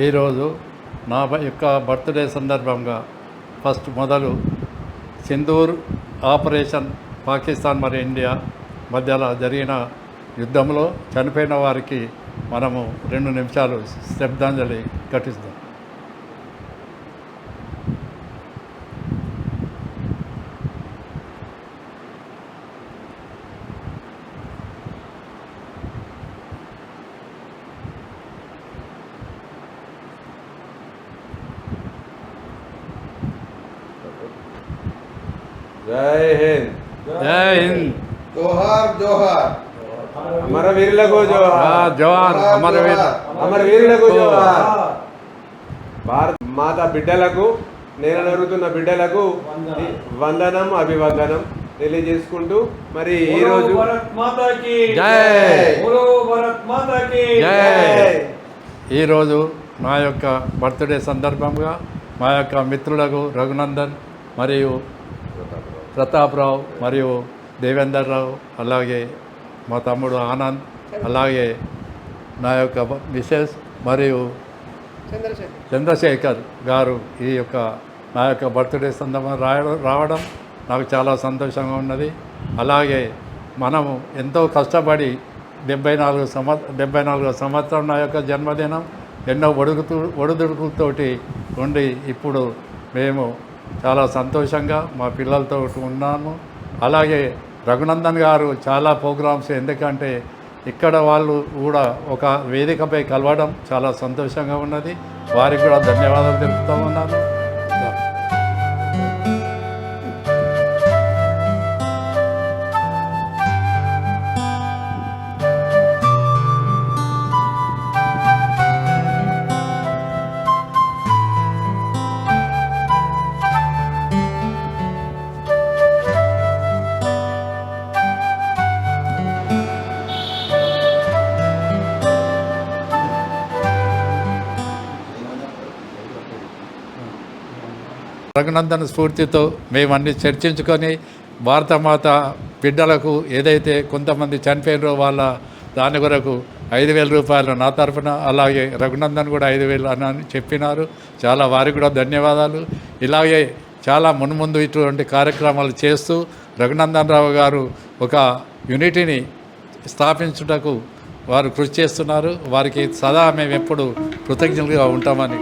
ఈరోజు నా యొక్క బర్త్డే సందర్భంగా ఫస్ట్ మొదలు సింధూర్ ఆపరేషన్ పాకిస్తాన్ మరి ఇండియా మధ్యలో జరిగిన యుద్ధంలో చనిపోయిన వారికి మనము రెండు నిమిషాలు శ్రద్ధాంజలి ఘటిస్తాం. జై హింద్. జై హింద్. జోహార్ జోహార్. అమర వీరులకు జోహార్. జోహార్ అమర వీరు. అమర వీరులకు జోహార్. భారత మాత బిడ్డలకు నేను నరుగుతున్న బిడ్డలకు వందనం అభివందనం తెలియజేసుకుంటూ మరి ఈ రోజు ఈరోజు నా యొక్క బర్త్డే సందర్భంగా మా యొక్క మిత్రులకు రఘునందన్ మరియు ప్రతాప్రావు మరియు దేవేందర్ రావు అలాగే మా తమ్ముడు ఆనంద్ అలాగే నా యొక్క మిసెస్ మరియు చంద్రశేఖర్. గారు ఈ యొక్క నా యొక్క బర్త్డే సందర్భంగా రాయడం రావడం నాకు చాలా సంతోషంగా ఉన్నది. అలాగే మనము ఎంతో కష్టపడి డెబ్బై నాలుగు సంవ డెబ్బై నాలుగో సంవత్సరం నా యొక్క జన్మదినం ఎన్నో ఒడుగుతూ ఒడిదుడుకులతోటి ఉండి ఇప్పుడు మేము చాలా సంతోషంగా మా పిల్లలతో ఉన్నాము. అలాగే రఘునందన్ గారు చాలా ప్రోగ్రామ్స్ ఎందుకంటే ఇక్కడ వాళ్ళు కూడా ఒక వేదికపై కలవడం చాలా సంతోషంగా ఉన్నది. వారికి కూడా ధన్యవాదాలు తెలుపుతూ ఉన్నాను. రఘునందన్ స్ఫూర్తితో మేమన్నీ చర్చించుకొని భారతమాత బిడ్డలకు ఏదైతే కొంతమంది చనిపోయినారో వాళ్ళ దాని కొరకు ఐదు వేల రూపాయలు నా తరఫున అలాగే రఘునందన్ కూడా ఐదు వేలు అని చెప్పినారు. చాలా వారికి కూడా ధన్యవాదాలు. ఇలాగే చాలా మున్ముందు ఇటువంటి కార్యక్రమాలు చేస్తూ రఘునందన్ రావు గారు ఒక యూనిటీని స్థాపించుటకు వారు కృషి చేస్తున్నారు. వారికి సదా మేము ఎప్పుడు కృతజ్ఞులుగా ఉంటామని